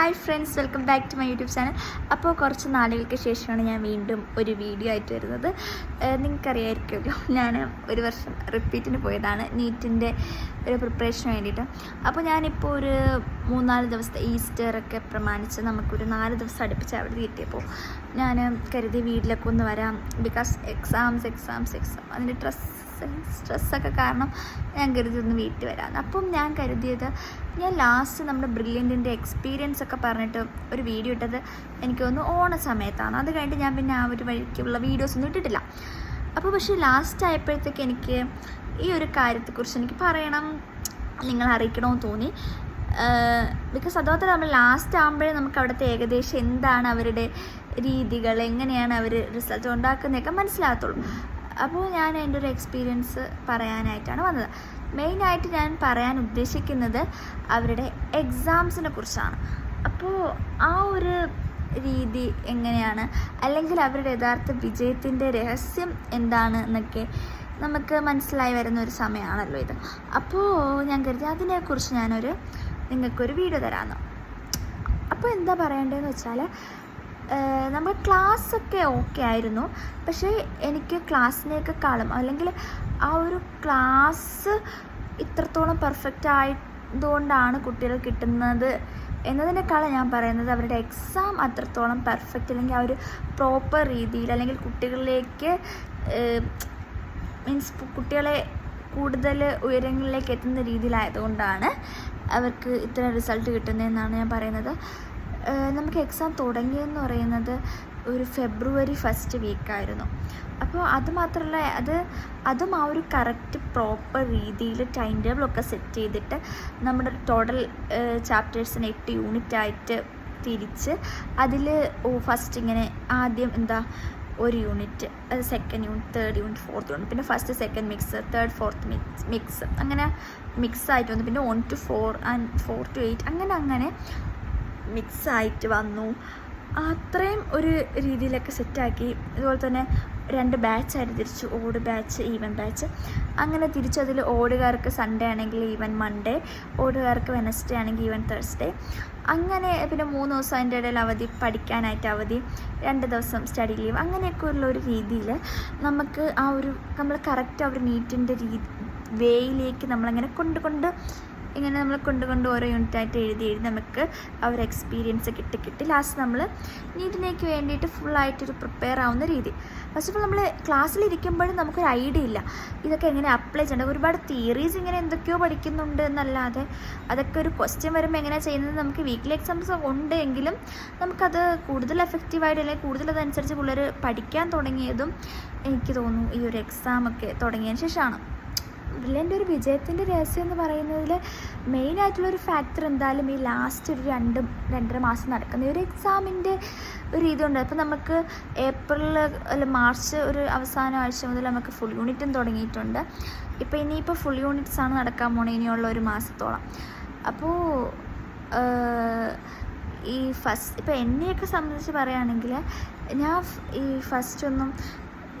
Hi friends welcome back to my YouTube channel. അപ്പോൾ കുറച്ച് നാളുകൾക്ക് ശേഷമാണ് ഞാൻ വീണ്ടും ഒരു വീഡിയോ ആയിട്ട് വരുന്നത്. നിങ്ങൾക്കറിയായിരിക്കുമല്ലോ ഞാൻ ഒരു വർഷം റിപ്പീറ്റിന് പോയതാണ് നീറ്റിന്റെ ഒരു പ്രിപ്പറേഷന് വേണ്ടിയിട്ട്. അപ്പോൾ ഞാനിപ്പോൾ ഒരു മൂന്നാൽ ദിവസത്തെ ഈസ്റ്റർ ഒക്കെ പ്രമാണിച്ച് നമുക്കൊരു നാല് ദിവസം അടുപ്പിച്ച് അവിടെ കിട്ടിയപ്പോൾ ഞാൻ കരുതി വീട്ടിലൊക്കെ ഒന്ന് വരാം. ബിക്കോസ് എക്സാംസ് എക്സാംസ് എക്സാം അതിന്റെ ഡ്രസ്സ് സ്ട്രെസ്സൊക്കെ കാരണം ഞാൻ കരുതി വീട്ടിൽ വരാമെന്ന്. അപ്പം ഞാൻ കരുതിയത് ഞാൻ ലാസ്റ്റ് നമ്മുടെ ബ്രില്യന്റിന്റെ എക്സ്പീരിയൻസ് ഒക്കെ പറഞ്ഞിട്ട് ഒരു വീഡിയോ ഇട്ടത് എനിക്ക് തോന്നുന്നു ഓണ സമയത്താണ്. അത് കഴിഞ്ഞിട്ട് ഞാൻ പിന്നെ ആ ഒരു വഴിക്കുള്ള വീഡിയോസ് ഒന്നും ഇട്ടിട്ടില്ല. അപ്പോൾ പക്ഷേ ലാസ്റ്റ് ആയപ്പോഴത്തേക്ക് എനിക്ക് ഈ ഒരു കാര്യത്തെക്കുറിച്ച് എനിക്ക് പറയണം നിങ്ങൾ അറിയിക്കണമെന്ന് തോന്നി. ബിക്കോസ് അതുപോലെ നമ്മൾ ലാസ്റ്റ് ആകുമ്പോഴേ നമുക്ക് അവിടുത്തെ ഏകദേശം എന്താണ് അവരുടെ രീതികൾ എങ്ങനെയാണ് അവർ റിസൾട്ട് ഉണ്ടാക്കുന്നതൊക്കെ മനസ്സിലാകത്തുള്ളൂ. അപ്പോൾ ഞാൻ എന്റെ ഒരു എക്സ്പീരിയൻസ് പറയാനായിട്ടാണ് വന്നത്. മെയിനായിട്ട് ഞാൻ പറയാൻ ഉദ്ദേശിക്കുന്നത് അവരുടെ എക്സാംസിനെ കുറിച്ചാണ്. അപ്പോൾ ആ ഒരു രീതി എങ്ങനെയാണ്? അല്ലെങ്കിൽ അവരുടെ യഥാർത്ഥ വിജയത്തിന്റെ രഹസ്യം എന്താണ് എന്നൊക്കെ നമുക്ക് മനസ്സിലായി വരുന്ന ഒരു സമയമാണല്ലോ ഇത്. അപ്പോൾ ഞാൻ കരുതി അതിനെക്കുറിച്ച് ഞാനൊരു നിങ്ങൾക്കൊരു വീഡിയോ തരാമെന്ന്. അപ്പോൾ എന്താ പറയേണ്ടതെന്ന് വെച്ചാൽ നമ്മൾ ക്ലാസ്സൊക്കെ ഓക്കെ ആയിരുന്നു. പക്ഷേ എനിക്ക് ക്ലാസ്സിനെയൊക്കെ കാളും അല്ലെങ്കിൽ ആ ഒരു ക്ലാസ് ഇത്രത്തോളം പെർഫെക്റ്റ് ആയതുകൊണ്ടാണ് കുട്ടികൾ കിട്ടുന്നത് എന്നതിനേക്കാളും ഞാൻ പറയുന്നത് അവരുടെ എക്സാം അത്രത്തോളം പെർഫെക്റ്റ് അല്ലെങ്കിൽ ആ ഒരു പ്രോപ്പർ രീതിയിൽ അല്ലെങ്കിൽ കുട്ടികളിലേക്ക് മീൻസ് കുട്ടികളെ കൂടുതൽ ഉയരങ്ങളിലേക്ക് എത്തുന്ന രീതിയിലായതുകൊണ്ടാണ് അവർക്ക് ഇത്ര റിസൾട്ട് കിട്ടുന്നതെന്നാണ് ഞാൻ പറയുന്നത്. നമുക്ക് എക്സാം തുടങ്ങിയെന്ന് പറയുന്നത് ഒരു ഫെബ്രുവരി ഫസ്റ്റ് വീക്കായിരുന്നു അപ്പോൾ അത് മാത്രമല്ല അത് അതും ആ ഒരു കറക്റ്റ് പ്രോപ്പർ രീതിയിൽ ടൈം ടേബിളൊക്കെ സെറ്റ് ചെയ്തിട്ട് നമ്മുടെ ടോട്ടൽ ചാപ്റ്റേഴ്സിന് എട്ട് യൂണിറ്റ് ആയിട്ട് തിരിച്ച് അതിൽ ഫസ്റ്റ് ഇങ്ങനെ ആദ്യം എന്താ ഒരു യൂണിറ്റ് അത് second unit third unit fourth unit പിന്നെ first second mix third fourth mix mix അങ്ങനെ മിക്സ് ആയിട്ട് വന്നു. പിന്നെ one two four and four two eight അങ്ങനെ അങ്ങനെ മിക്സായിട്ട് വന്നു. അത്രയും ഒരു രീതിയിലൊക്കെ സെറ്റാക്കി. അതുപോലെ തന്നെ രണ്ട് ബാച്ചായിട്ട് തിരിച്ചു ഓട് ബാച്ച് ഈവൻ ബാച്ച് അങ്ങനെ തിരിച്ചതിൽ ഓടുകാർക്ക് സൺഡേ ആണെങ്കിൽ ഈവൻ മൺഡേ ഓടുകാർക്ക് വെനസ്ഡേ ആണെങ്കിൽ ഈവൻ തേഴ്സ്ഡേ അങ്ങനെ പിന്നെ മൂന്ന് ദിവസം അതിന്റെ ഇടയിൽ അവധി പഠിക്കാനായിട്ട് അവധി രണ്ട് ദിവസം സ്റ്റഡി ലീവ് അങ്ങനെയൊക്കെ ഉള്ള ഒരു രീതിയിൽ നമുക്ക് ആ ഒരു നമ്മൾ കറക്റ്റ് ആ ഒരു നീറ്റിന്റെ രീതി വേയിലേക്ക് നമ്മളങ്ങനെ കൊണ്ട് കൊണ്ട് ഇങ്ങനെ നമ്മൾ കൊണ്ട് കൊണ്ട് ഓരോ യൂണിറ്റായിട്ട് എഴുതി എഴുതി നമുക്ക് ആ ഒരു എക്സ്പീരിയൻസ് കിട്ടി കിട്ടി. ലാസ്റ്റ് നമ്മൾ നീറ്റിനേക്ക് വേണ്ടിയിട്ട് ഫുള്ളായിട്ടൊരു പ്രിപ്പയർ ആവുന്ന രീതി. ഫസ്റ്റ് ഓഫ് ഓൾ നമ്മൾ ക്ലാസ്സിലിരിക്കുമ്പോഴും നമുക്കൊരു ഐഡിയ ഇല്ല. ഇതൊക്കെ എങ്ങനെ അപ്ലൈ ചെയ്യേണ്ടത് ഒരുപാട് തിയറീസ് ഇങ്ങനെ എന്തൊക്കെയോ പഠിക്കുന്നുണ്ട് എന്നല്ലാതെ അതൊക്കെ ഒരു ക്വസ്റ്റ്യൻ വരുമ്പോൾ എങ്ങനെയാണ് ചെയ്യുന്നത് നമുക്ക് വീക്കിലി എക്സാംസ് ഉണ്ട് എങ്കിലും നമുക്കത് കൂടുതൽ എഫക്റ്റീവായിട്ട് അല്ലെങ്കിൽ കൂടുതൽ അതനുസരിച്ച് പിള്ളേർ പഠിക്കാൻ തുടങ്ങിയതും എനിക്ക് തോന്നുന്നു ഈ ഒരു എക്സാമൊക്കെ തുടങ്ങിയതിന് ശേഷമാണ്. ബ്രില്യന്റെ ഒരു വിജയത്തിന്റെ രഹസ്യം എന്ന് പറയുന്നതിൽ മെയിനായിട്ടുള്ളൊരു ഫാക്ടർ എന്തായാലും ഈ ലാസ്റ്റ് ഒരു രണ്ട് രണ്ടര മാസം നടക്കുന്ന ഒരു എക്സാമിന്റെ ഒരു ഇതുണ്ട്. അപ്പോൾ നമുക്ക് ഏപ്രിൽ അല്ല മാർച്ച് ഒരു അവസാന ആഴ്ച മുതൽ നമുക്ക് ഫുൾ യൂണിറ്റും തുടങ്ങിയിട്ടുണ്ട്. ഇപ്പോൾ ഇനിയിപ്പോൾ ഫുൾ യൂണിറ്റ്സ് ആണ് നടക്കാൻ പോണേ ഇനിയുള്ള ഒരു മാസത്തോളം. അപ്പോൾ ഈ ഫസ്റ്റ് ഇപ്പോൾ എന്നെയൊക്കെ സംബന്ധിച്ച് പറയുകയാണെങ്കിൽ ഞാൻ ഈ ഫസ്റ്റ് ഒന്നും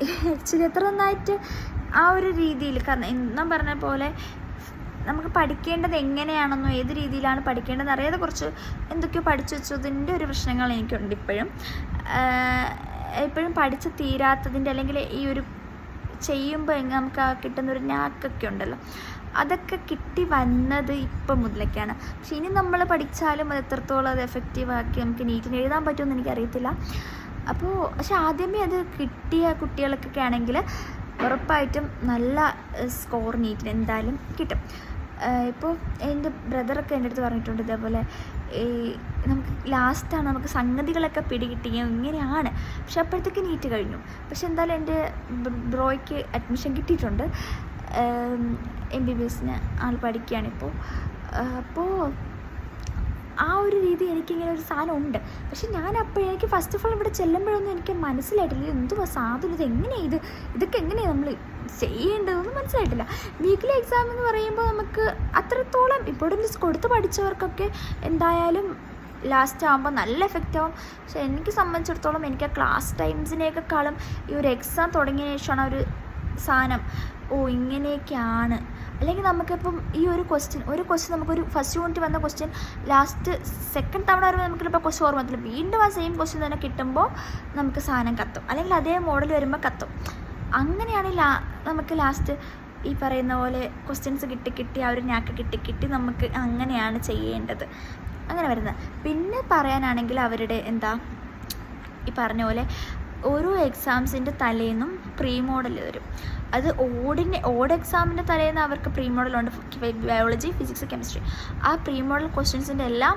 ആക്ച്വലി എത്ര നന്നായിട്ട് ആ ഒരു രീതിയിൽ ഞാൻ പറഞ്ഞ പോലെ നമുക്ക് പഠിക്കേണ്ടത് എങ്ങനെയാണെന്നോ ഏത് രീതിയിലാണ് പഠിക്കേണ്ടതെന്ന് അറിയാതെ കുറച്ച് എന്തൊക്കെയോ പഠിച്ചു വെച്ചതിന്റെ ഒരു പ്രശ്നങ്ങൾ എനിക്കുണ്ട് ഇപ്പോഴും. ഇപ്പോഴും പഠിച്ച് തീരാത്തതിന്റെ അല്ലെങ്കിൽ ഈ ഒരു ചെയ്യുമ്പോൾ നമുക്ക് കിട്ടുന്ന ഒരു ഞാക്കൊക്കെ ഉണ്ടല്ലോ. അതൊക്കെ കിട്ടി വന്നത് ഇപ്പം മുതലൊക്കെയാണ്. പക്ഷെ ഇനി നമ്മൾ പഠിച്ചാലും അത് എത്രത്തോളം അത് എഫക്റ്റീവാക്കി നമുക്ക് നീറ്റിന് എഴുതാൻ പറ്റുമെന്ന് എനിക്കറിയത്തില്ല. അപ്പോൾ പക്ഷെ ആദ്യമേ അത് കിട്ടിയ കുട്ടികൾക്കൊക്കെ ആണെങ്കിൽ ഉറപ്പായിട്ടും നല്ല സ്കോർ നീറ്റിന് എന്തായാലും കിട്ടും. ഇപ്പോൾ എന്റെ ബ്രദറൊക്കെ എന്റെ അടുത്ത് പറഞ്ഞിട്ടുണ്ട് ഇതേപോലെ ഈ നമുക്ക് ലാസ്റ്റാണ് നമുക്ക് സംഗതികളൊക്കെ പിടികിട്ടിയും ഇങ്ങനെയാണ്. പക്ഷെ അപ്പോഴത്തേക്ക് നീറ്റ് കഴിഞ്ഞു. പക്ഷെ എന്തായാലും എന്റെ ബ്രോയ്ക്ക് അഡ്മിഷൻ കിട്ടിയിട്ടുണ്ട്. എം ബി ബി എസിന് ആൾ പഠിക്കുകയാണിപ്പോൾ അപ്പോൾ ആ ഒരു രീതി എനിക്കിങ്ങനെ ഒരു സാധനം ഉണ്ട്. പക്ഷെ ഞാൻ അപ്പോഴേക്ക് ഫസ്റ്റ് ഓഫ് ഓൾ ഇവിടെ ചെല്ലുമ്പോഴൊന്നും എനിക്ക് മനസ്സിലായിട്ടില്ല. എന്തുവാ സാധനം? ഇത് എങ്ങനെയാണ് ഇത്? ഇതൊക്കെ എങ്ങനെയാണ് നമ്മൾ ചെയ്യേണ്ടതെന്ന് മനസ്സിലായിട്ടില്ല. വീക്കിലി എക്സാം എന്ന് പറയുമ്പോൾ നമുക്ക് അത്രത്തോളം ഇമ്പോർട്ടൻസ് കൊടുത്ത് പഠിച്ചവർക്കൊക്കെ എന്തായാലും ലാസ്റ്റ് ആകുമ്പോൾ നല്ല എഫക്റ്റ് ആവും. പക്ഷെ എനിക്ക് സംബന്ധിച്ചിടത്തോളം എനിക്ക് ആ ക്ലാസ് ടൈംസിനെയൊക്കെക്കാളും ഈ ഒരു എക്സാം തുടങ്ങിയ ശേഷമാണ് ഒരു സാധനം. ഓ ഇങ്ങനെയൊക്കെയാണ്. അല്ലെങ്കിൽ നമുക്കിപ്പം ഈ ഒരു ക്വസ്റ്റ്യൻ ഒരു ക്വസ്റ്റ്യൻ നമുക്കൊരു ഫസ്റ്റ് യൂണിറ്റ് വന്ന ക്വസ്റ്റ്യൻ ലാസ്റ്റ് സെക്കൻഡ് തവണ വരുമ്പോൾ നമുക്കിപ്പോൾ ക്വസ്റ്റ്യൻ ഓർമ്മ വന്നില്ല വീണ്ടും ആ സെയിം ക്വസ്റ്റ്യൻ തന്നെ കിട്ടുമ്പോൾ നമുക്ക് സാധനം കത്തും. അല്ലെങ്കിൽ അതേ മോഡൽ വരുമ്പോൾ കത്തും. അങ്ങനെയാണ് ലാ നമുക്ക് ലാസ്റ്റ് ഈ പറയുന്ന പോലെ ക്വസ്റ്റ്യൻസ് കിട്ടി കിട്ടി ആ ഒരു ഞാക്ക് കിട്ടി കിട്ടി നമുക്ക് അങ്ങനെയാണ് ചെയ്യേണ്ടത്. അങ്ങനെ വരുന്നത്. പിന്നെ പറയാനാണെങ്കിൽ അവരുടെ എന്താ ഈ പറഞ്ഞ പോലെ ഓരോ എക്സാംസിന്റെ തലേന്നും പ്രീ മോഡൽ വരും. അത് ഓടിന്റെ ഓഡ് എക്സാമിന്റെ തലേന്ന് അവർക്ക് പ്രീ മോഡലുണ്ട് ബയോളജി ഫിസിക്സ് കെമിസ്ട്രി ആ പ്രീ മോഡൽ ക്വസ്റ്റ്യൻസിന്റെ എല്ലാം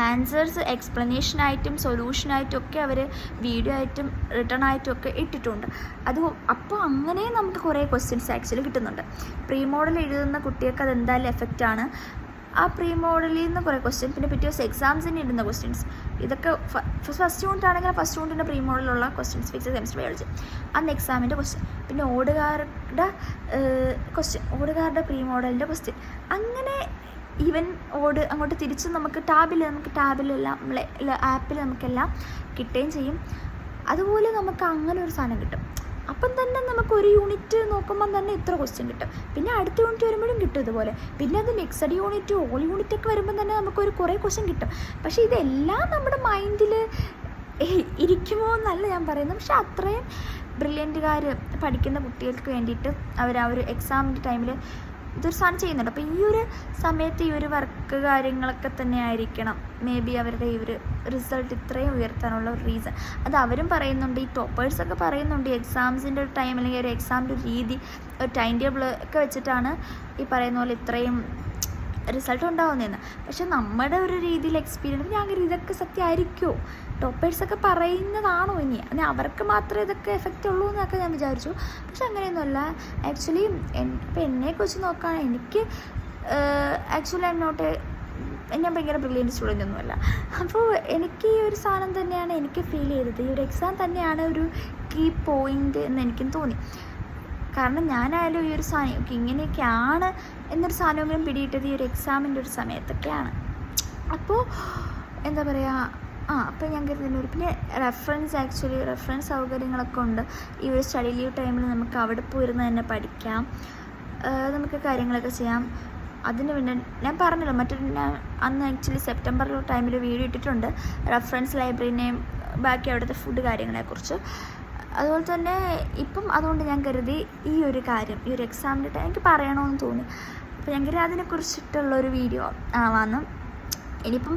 ആൻസേഴ്സ് എക്സ്പ്ലനേഷനായിട്ടും സൊല്യൂഷനായിട്ടും ഒക്കെ അവർ വീഡിയോ ആയിട്ടും റിട്ടേൺ ആയിട്ടും ഒക്കെ ഇട്ടിട്ടുണ്ട്. അത് അപ്പോൾ അങ്ങനെ നമുക്ക് കുറേ ക്വസ്റ്റ്യൻസ് ആക്ച്വലി കിട്ടുന്നുണ്ട്. പ്രീ മോഡൽ എഴുതുന്ന കുട്ടികൾക്ക് അത് എന്തായാലും എഫക്റ്റാണ് ആ പ്രീ മോഡലിൽ നിന്ന് കുറേ ക്വസ്റ്റ്യൻ പിന്നെ പിറ്റേ ദിവസം എക്സാംസിന് ഇടുന്ന ക്വസ്റ്റ്യൻസ് ഇതൊക്കെ ഫസ്റ്റ് യൂണിറ്റ് ആണെങ്കിൽ ഫസ്റ്റ് യൂണിറ്റിന്റെ പ്രീ മോഡലുള്ള ക്വസ്റ്റ്യൻസ് ഫിക്സ് കെമിസ്ട്രി ബയോളജി അന്ന് എക്സാമിന്റെ ക്വസ്റ്റ്യൻ പിന്നെ ഓടുകാരുടെ ക്വസ്റ്റ്യൻ ഓടുകാരുടെ പ്രീ മോഡലിന്റെ ക്വസ്റ്റ്യൻ അങ്ങനെ ഈവൻ ഓട് അങ്ങോട്ട് തിരിച്ച് നമുക്ക് ടാബിൽ നമുക്ക് ടാബിലെല്ലാം നമ്മളെ ആപ്പിൽ നമുക്കെല്ലാം കിട്ടുകയും ചെയ്യും. അതുപോലെ നമുക്ക് അങ്ങനെ ഒരു സാധനം കിട്ടും. അപ്പം തന്നെ നമുക്ക് ഒരു യൂണിറ്റ് നോക്കുമ്പം തന്നെ ഇത്ര ക്വസ്റ്റ്യൻ കിട്ടും. പിന്നെ അടുത്ത യൂണിറ്റ് വരുമ്പോഴും കിട്ടും ഇതുപോലെ. പിന്നെ അത് മിക്സഡ് യൂണിറ്റ് ഓൾ യൂണിറ്റ് ഒക്കെ വരുമ്പം തന്നെ നമുക്കൊരു കുറേ ക്വസ്റ്റ്യൻ കിട്ടും. പക്ഷേ ഇതെല്ലാം നമ്മുടെ മൈൻഡിൽ ഇരിക്കുമോ എന്നല്ല ഞാൻ പറയുന്നത്. പക്ഷെ അത്രയും ബ്രില്യന്റുകാർ പഠിക്കുന്ന കുട്ടികൾക്ക് വേണ്ടിയിട്ട് അവർ ആ ഒരു എക്സാമിന്റെ ടൈമിൽ ഇതൊരു സാധനം ചെയ്യുന്നുണ്ട്. അപ്പോൾ ഈ ഒരു സമയത്ത് ഈ ഒരു വർക്ക് കാര്യങ്ങളൊക്കെ തന്നെ ആയിരിക്കണം. മേ ബി അവരുടെ ഈ ഒരു റിസൾട്ട് ഇത്രയും ഉയർത്താനുള്ള ഒരു റീസൺ അത് അവരും പറയുന്നുണ്ട് ഈ ടോപ്പേഴ്സൊക്കെ പറയുന്നുണ്ട് എക്സാംസിന്റെ ഒരു ടൈം അല്ലെങ്കിൽ ഒരു എക്സാമിന്റെ രീതി ഒരു ടൈം ടേബിൾ ഒക്കെ വെച്ചിട്ടാണ് ഈ പറയുന്ന പോലെ ഇത്രയും റിസൾട്ട് ഉണ്ടാവുന്നതെന്ന് പക്ഷെ നമ്മുടെ ഒരു രീതിയിൽ എക്സ്പീരിയൻസ് ഞാൻ ഇതൊക്കെ സത്യമായിരിക്കുമോ ടോപ്പേഴ്സൊക്കെ പറയുന്നതാണോ ഇനി? അതിന് അവർക്ക് മാത്രമേ ഇതൊക്കെ എഫക്റ്റ് ഉള്ളൂ എന്നൊക്കെ ഞാൻ വിചാരിച്ചു. പക്ഷെ അങ്ങനെയൊന്നുമല്ല. ആക്ച്വലി ഇപ്പം എന്നെക്കുറിച്ച് നോക്കുകയാണെങ്കിൽ എനിക്ക് ആക്ച്വലി ഐ നോട്ട് ഞാൻ ഭയങ്കര ബ്രില്യന്റ് സ്റ്റുഡന്റ് ഒന്നുമല്ല. അപ്പോൾ എനിക്ക് ഈ ഒരു സാധനം തന്നെയാണ് എനിക്ക് ഫീൽ ചെയ്തത്. ഈ ഒരു എക്സാം തന്നെയാണ് ഒരു കീ പോയിന്റ് എന്ന് എനിക്കും തോന്നി. കാരണം ഞാനായാലും ഈ ഒരു സാധനം ഇങ്ങനെയൊക്കെയാണ് എന്നൊരു സാധനമെങ്കിലും പിടിയിട്ടത് ഈ ഒരു എക്സാമിന്റെ ഒരു സമയത്തൊക്കെയാണ്. അപ്പോൾ എന്താ പറയുക ആ അപ്പോൾ ഞാൻ കരുതുന്നു പിന്നെ റെഫറൻസ് ആക്ച്വലി റെഫറൻസ് സൗകര്യങ്ങളൊക്കെ ഉണ്ട്. ഈ ഒരു സ്റ്റഡി ലീവ് ടൈമിൽ നമുക്ക് അവിടെ പോയിരുന്ന് തന്നെ പഠിക്കാം. നമുക്ക് കാര്യങ്ങളൊക്കെ ചെയ്യാം. അതിന് പിന്നെ ഞാൻ പറഞ്ഞല്ലോ മറ്റൊരു ഞാൻ അന്ന് ആക്ച്വലി സെപ്റ്റംബർ ടൈമിൽ വീഡിയോ ഇട്ടിട്ടുണ്ട്. റെഫറൻസ് ലൈബ്രറിനെയും ബാക്കി അവിടുത്തെ ഫുഡ് കാര്യങ്ങളെക്കുറിച്ച്. അതുപോലെ തന്നെ ഇപ്പം അതുകൊണ്ട് ഞാൻ കരുതി ഈ ഒരു കാര്യം ഈ ഒരു എക്സാമിന്റെ ടൈം എനിക്ക് പറയണമെന്ന് തോന്നി. അപ്പോൾ ഞാൻ കരുതി അതിനെക്കുറിച്ചിട്ടുള്ളൊരു വീഡിയോ ആവാന്ന് ഇനിയിപ്പം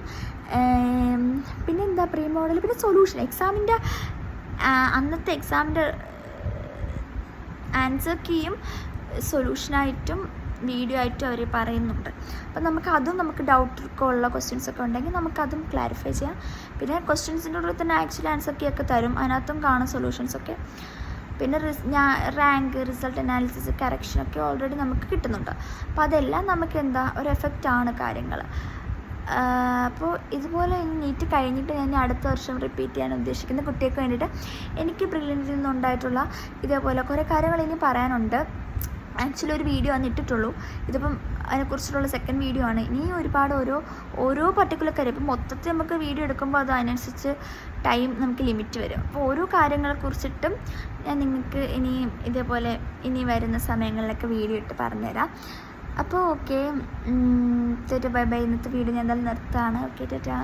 പിന്നെ എന്താ പ്രീ മോഡൽ പിന്നെ സൊല്യൂഷൻ എക്സാമിന്റെ അന്നത്തെ എക്സാമിന്റെ ആൻസർ കീയും സൊല്യൂഷനായിട്ടും വീഡിയോ ആയിട്ടും അവർ പറയുന്നുണ്ട്. അപ്പം നമുക്ക് അതും നമുക്ക് ഡൗട്ട് ഒക്കെ ഉള്ള ക്വസ്റ്റ്യൻസ് ഒക്കെ ഉണ്ടെങ്കിൽ നമുക്കതും ക്ലാരിഫൈ ചെയ്യാം. പിന്നെ ക്വസ്റ്റ്യൻസിന്റെ ഉള്ളിൽ തന്നെ ആക്ച്വൽ ഒക്കെ തരും. അതിനകത്തും കാണും സൊല്യൂഷൻസ് ഒക്കെ. പിന്നെ ഞാൻ റാങ്ക് റിസൾട്ട് അനാലിസിസ് കറക്ഷനൊക്കെ ഓൾറെഡി നമുക്ക് കിട്ടുന്നുണ്ട്. അപ്പോൾ അതെല്ലാം നമുക്ക് എന്താ? ഒരു എഫക്റ്റ് ആണ് കാര്യങ്ങൾ അപ്പോൾ ഇതുപോലെ നീറ്റ് കഴിഞ്ഞിട്ട് ഞാൻ അടുത്ത വർഷം റിപ്പീറ്റ് ചെയ്യാൻ ഉദ്ദേശിക്കുന്ന കുട്ടികൾക്ക് വേണ്ടിയിട്ട് എനിക്ക് ബ്രില്യൻസിൽ നിന്നുണ്ടായിട്ടുള്ള ഇതേപോലെ കുറേ കാര്യങ്ങൾ ഇനി പറയാനുണ്ട്. ആക്ച്വലി ഒരു വീഡിയോ ആണ് ഇട്ടിട്ടുള്ളൂ. ഇതിപ്പം അതിനെക്കുറിച്ചിട്ടുള്ള സെക്കൻഡ് വീഡിയോ ആണ്. ഇനി ഒരുപാട് ഓരോ ഓരോ പർട്ടിക്കുലർ കാര്യം. ഇപ്പം മൊത്തത്തിൽ നമുക്ക് വീഡിയോ എടുക്കുമ്പോൾ അത് അതിനനുസരിച്ച് ടൈം നമുക്ക് ലിമിറ്റ് വരും. അപ്പോൾ ഓരോ കാര്യങ്ങളെക്കുറിച്ചിട്ടും ഞാൻ നിങ്ങൾക്ക് ഇനിയും ഇതേപോലെ ഇനി വരുന്ന സമയങ്ങളിലൊക്കെ വീഡിയോ ഇട്ട് പറഞ്ഞുതരാം. അപ്പോൾ ഓക്കെ ബൈ ബൈ ഇന്നത്തെ വീഡിയോ ഞാൻ എന്തായാലും നിർത്താണ് ഓക്കെ ടാറ്റാ.